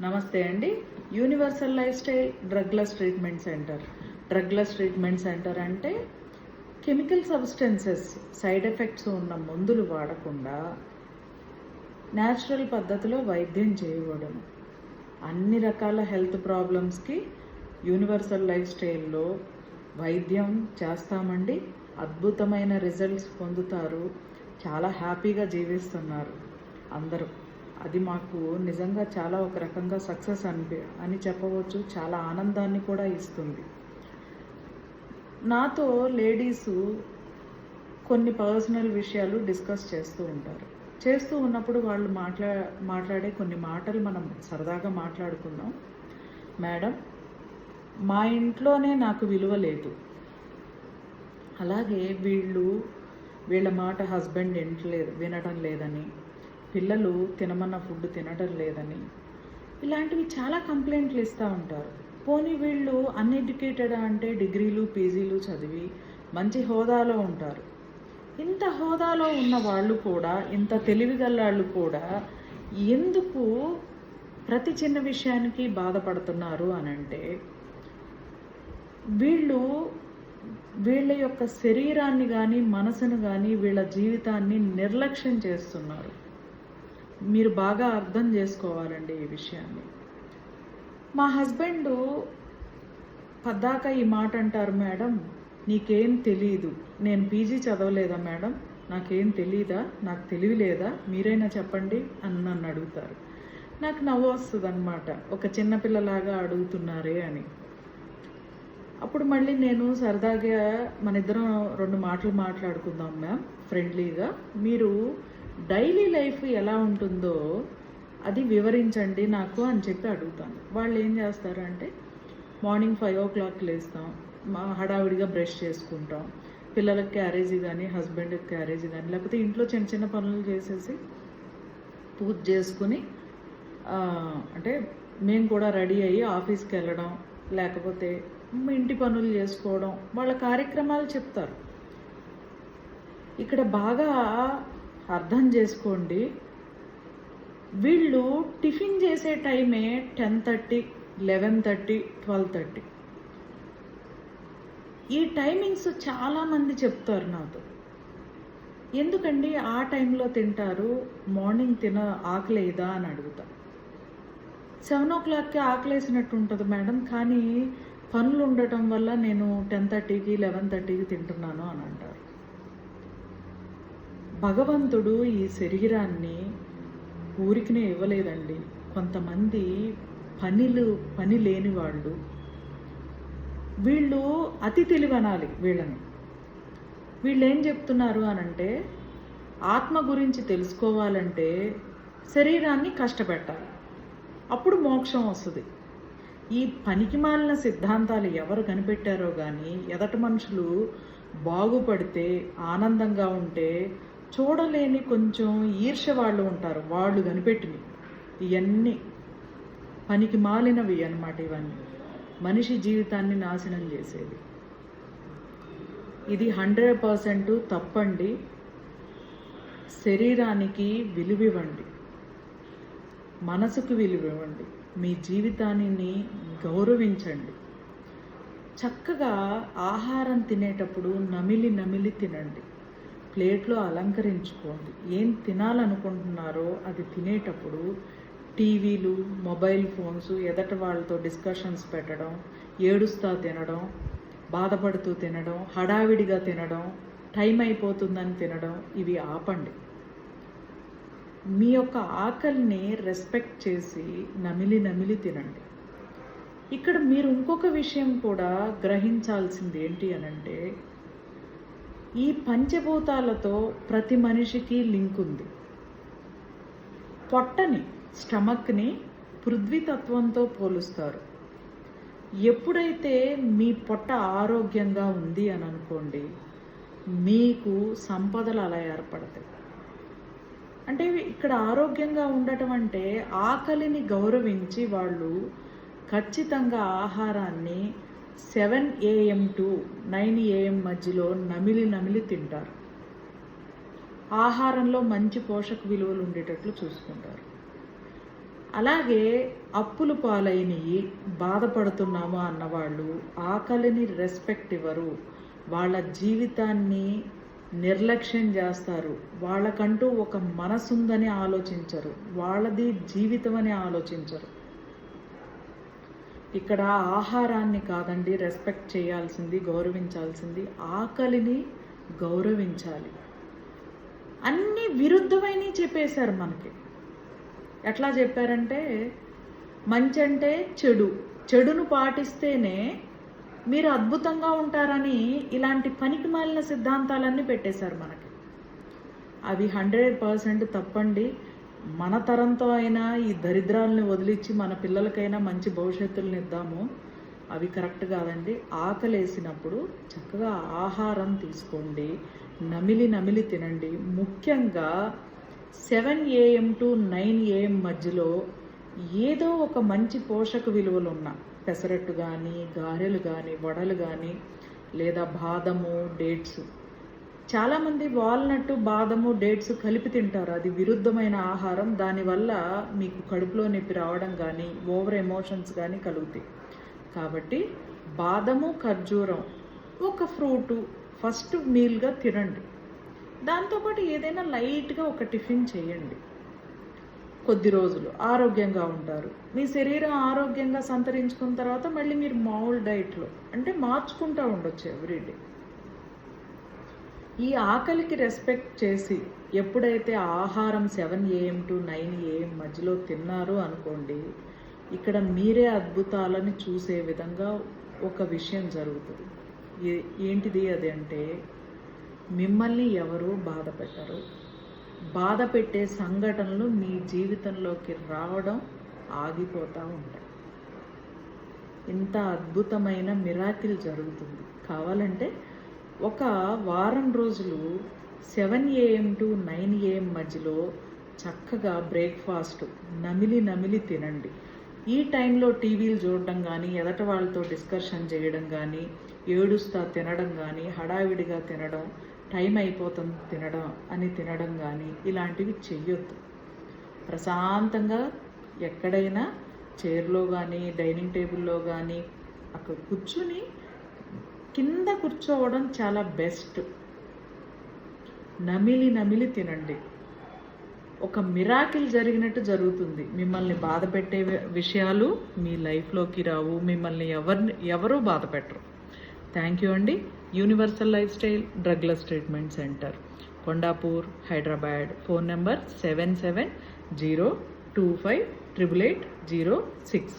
నమస్తే అండి. Universal life style drugless treatment centre drugless treatment centre అంటే కెమికల్ సబ్స్టెన్సెస్ సైడ్ ఎఫెక్ట్స్ ఉన్న మందులు వాడకుండా న్యాచురల్ పద్ధతిలో వైద్యం చేయకూడదు అన్ని రకాల హెల్త్ ప్రాబ్లమ్స్కి యూనివర్సల్ లైఫ్ స్టైల్లో వైద్యం చేస్తామండి. అద్భుతమైన రిజల్ట్స్ పొందుతారు. చాలా హ్యాపీగా జీవిస్తున్నారు అందరూ. అది మాకు నిజంగా చాలా ఒక రకంగా సక్సెస్ అని అని చెప్పవచ్చు. చాలా ఆనందాన్ని కూడా ఇస్తుంది. నాతో లేడీసు కొన్ని పర్సనల్ విషయాలు డిస్కస్ చేస్తూ ఉంటారు. చేస్తూ ఉన్నప్పుడు వాళ్ళు మాట్లా మాట్లాడే కొన్ని మాటలు మనం సరదాగా మాట్లాడుకుందాం మేడం మా ఇంట్లోనే నాకు విలువ లేదు. అలాగే వీళ్ళు వీళ్ళ మాట హస్బెండ్ వినట్లేదు వినడం లేదని పిల్లలు తినమన్న ఫుడ్ తినడం లేదని. ఇలాంటివి చాలా కంప్లైంట్లు ఇస్తూ ఉంటారు. పోనీ వీళ్ళు అన్ఎడ్యుకేటెడ్ అంటే డిగ్రీలు పీజీలు చదివి మంచి హోదాలో ఉంటారు. ఇంత హోదాలో ఉన్న వాళ్ళు కూడా ఇంత తెలివిగల వాళ్ళు కూడా ఎందుకు ప్రతి చిన్న విషయానికి బాధపడుతున్నారు అని అంటే వీళ్ళు వీళ్ళ యొక్క శరీరాన్ని కానీ మనసును కానీ వీళ్ళ జీవితాన్ని నిర్లక్ష్యం చేస్తున్నారు. మీరు బాగా అర్థం చేసుకోవాలండి ఈ విషయాన్ని. మా హస్బెండ్ పద్దాక ఈ మాట అంటారు మేడం నీకేం తెలీదు. నేను పీజీ చదవలేదా మేడం? నాకేం తెలీదా? నాకు తెలివి లేదా మీరైనా చెప్పండి అని నన్ను అడుగుతారు. నాకు నవ్వు వస్తుంది అనమాట ఒక చిన్నపిల్లలాగా అడుగుతున్నారే అని. అప్పుడు మళ్ళీ నేను సరదాగా మన ఇద్దరం రెండు మాటలు మాట్లాడుకుందాం మ్యామ్ ఫ్రెండ్లీగా. మీరు డైలీ లైఫ్ ఎలా ఉంటుందో అది వివరించండి నాకు అని చెప్పి అడుగుతాను. వాళ్ళు ఏం చేస్తారంటే మార్నింగ్ ఫైవ్ ఓ క్లాక్ లేస్తాం మా హడావిడిగా బ్రష్ చేసుకుంటాం. పిల్లలకి క్యారేజీ కానీ హస్బెండ్కి క్యారేజీ కానీ లేకపోతే ఇంట్లో చిన్న చిన్న పనులు చేసేసి పూజ చేసుకుని అంటే మేము కూడా రెడీ అయ్యి ఆఫీస్కి వెళ్ళడం లేకపోతే ఇంటి పనులు చేసుకోవడం వాళ్ళ కార్యక్రమాలు చెప్తారు. ఇక్కడ బాగా అర్థం చేసుకోండి. వీళ్ళు టిఫిన్ చేసే టైమే ten thirty eleven thirty twelve thirty. ఈ టైమింగ్స్ చాలామంది చెప్తారు నాతో. ఎందుకండి ఆ టైంలో తింటారు? మార్నింగ్ తిన ఆకలేదా అని అడుగుతా. సెవెన్ ఓ క్లాక్కి ఆకలేసినట్టు ఉంటుంది మేడం కానీ పనులు ఉండటం వల్ల నేను టెన్ థర్టీకి లెవెన్ థర్టీకి తింటున్నాను అని అంటారు. భగవంతుడు ఈ శరీరాన్ని ఊరికినే ఇవ్వలేదండి. కొంతమంది పనిలు పని లేని వాళ్ళు. వీళ్ళు అతి తెలివనాలి వీళ్ళని. వీళ్ళు ఏం చెప్తున్నారు అనంటే ఆత్మ గురించి తెలుసుకోవాలంటే శరీరాన్ని కష్టపెట్టాలి. అప్పుడు మోక్షం వస్తుంది. ఈ పనికి మాలిన సిద్ధాంతాలు ఎవరు కనిపెట్టారో కానీ ఎదటి మనుషులు బాగుపడితే ఆనందంగా ఉంటే చూడలేని కొంచెం ఈర్ష్య వాళ్ళు ఉంటారు వాళ్ళు కనిపెట్టినవి ఇవన్నీ పనికి మాలినవి అనమాట ఇవన్నీ. మనిషి జీవితాన్ని నాశనం చేసేది. ఇది హండ్రెడ్ పర్సెంట్ తప్పండి. శరీరానికి విలువివ్వండి మనసుకు విలువివ్వండి మీ జీవితాన్ని గౌరవించండి. చక్కగా ఆహారం తినేటప్పుడు నమిలి నమిలి తినండి. ప్లేట్లో అలంకరించుకోండి. ఏం తినాలనుకుంటున్నారో అది తినేటప్పుడు టీవీలు మొబైల్ ఫోన్స్ ఎదట వాళ్ళతో డిస్కషన్స్ పెట్టడం ఏడుస్తా తినడం బాధపడుతూ తినడం హడావిడిగా తినడం టైం అయిపోతుందని తినడం ఇవి ఆపండి. మీ యొక్క ఆకలిని రెస్పెక్ట్ చేసి నమిలి నమిలి తినండి. ఇక్కడ మీరు ఇంకొక విషయం కూడా గ్రహించాల్సింది ఏంటి అనంటే ఈ పంచభూతాలతో ప్రతి మనిషికి లింక్ ఉంది. పొట్టని స్టమక్ని పృథ్వీతత్వంతో పోలుస్తారు. ఎప్పుడైతే మీ పొట్ట ఆరోగ్యంగా ఉంది అని అనుకోండి మీకు సంపదలు అలా ఏర్పడతాయి. అంటే ఇక్కడ ఆరోగ్యంగా ఉండటం అంటే ఆకలిని గౌరవించి వాళ్ళు ఖచ్చితంగా ఆహారాన్ని seven AM to nine AM మధ్యలో నమిలి నమిలి తింటారు. ఆహారంలో మంచి పోషక విలువలు ఉండేటట్లు చూసుకుంటారు. అలాగే అప్పులు పాలైనవి బాధపడుతున్నామా అన్నవాళ్ళు ఆకలిని రెస్పెక్ట్ ఇవ్వరు. వాళ్ళ జీవితాన్ని నిర్లక్ష్యం చేస్తారు. వాళ్ళకంటూ ఒక మనసుందని ఆలోచించరు. వాళ్ళది జీవితం అని ఆలోచించరు. ఇక్కడ ఆహారాన్ని కాదండి రెస్పెక్ట్ చేయాల్సింది గౌరవించాల్సింది ఆకలిని గౌరవించాలి. అన్ని విరుద్ధమైనవి చెప్పేశారు మనకి. ఎట్లా చెప్పారంటే మంచి అంటే చెడు. చెడును పాటిస్తేనే మీరు అద్భుతంగా ఉంటారని ఇలాంటి పనికి మాలిన సిద్ధాంతాలన్నీ పెట్టేశారు మనకి. అవి హండ్రెడ్ పర్సెంట్ తప్పండి. మన తరంతో అయినా ఈ దరిద్రాలని వదిలించి మన పిల్లలకైనా మంచి భవిష్యత్తులను ఇద్దాము అవి కరెక్ట్ కాదండి. ఆకలేసినప్పుడు చక్కగా ఆహారం తీసుకోండి. నమిలి నమిలి తినండి. ముఖ్యంగా seven AM to nine AM మధ్యలో ఏదో ఒక మంచి పోషక విలువలు ఉన్న పెసరట్టు కానీ గారెలు కానీ వడలు కానీ లేదా బాదము డేట్స్ చాలామంది వాల్నట్ బాదము డేట్స్ కలిపి తింటారు. అది విరుద్ధమైన ఆహారం. దానివల్ల మీకు కడుపులో నొప్పి రావడం కానీ ఓవర్ ఎమోషన్స్ కానీ కలుగుతాయి. కాబట్టి బాదము ఖర్జూరం ఒక ఫ్రూటు ఫస్ట్ మీల్గా తినండి. దాంతోపాటు ఏదైనా లైట్గా ఒక టిఫిన్ చేయండి. కొద్ది రోజులు ఆరోగ్యంగా ఉంటారు. మీ శరీరం ఆరోగ్యంగా సంతరించుకున్న తర్వాత మళ్ళీ మీరు మామూలు డైట్లో అంటే మార్చుకుంటూ ఉండొచ్చు ఎవ్రీడే ఈ ఆకలికి రెస్పెక్ట్ చేసి ఎప్పుడైతే ఆహారం seven AM to nine AM మధ్యలో తిన్నారో అనుకోండి ఇక్కడ మీరే అద్భుతాలని చూసే విధంగా ఒక విషయం జరుగుతుంది. ఏంటిది అది అంటే మిమ్మల్ని ఎవరు బాధ పెట్టరు బాధ పెట్టే సంఘటనలు మీ జీవితంలోకి రావడం ఆగిపోతూ ఉంటాయి. ఇంత అద్భుతమైన మిరాకిల్ జరుగుతుంది. కావాలంటే ఒక వారం రోజులు seven AM to nine AM మధ్యలో చక్కగా బ్రేక్ఫాస్ట్ నమిలి నమిలి తినండి. ఈ టైంలో టీవీలు చూడడం కానీ ఎదట వాళ్ళతో డిస్కషన్ చేయడం కానీ ఏడుస్తా తినడం కానీ హడావిడిగా తినడం టైం అయిపోతుంది తినడం అని తినడం కానీ ఇలాంటివి చెయ్యొద్దు. ప్రశాంతంగా ఎక్కడైనా చైర్లో కానీ డైనింగ్ టేబుల్లో కానీ అక్కడ కూర్చుని కింద కూర్చోవడం చాలా బెస్ట్. నమిలి నమిలి తినండి. ఒక మిరాకిల్ జరిగినట్టు జరుగుతుంది. మిమ్మల్ని బాధ పెట్టే విషయాలు మీ లైఫ్లోకి రావు. మిమ్మల్ని ఎవరిని ఎవరూ బాధ పెట్టరు. థ్యాంక్ యూ అండి. Universal life style drugless treatment centre. Kondapur Hyderabad. Phone number seven seven zero two five triple eight zero six.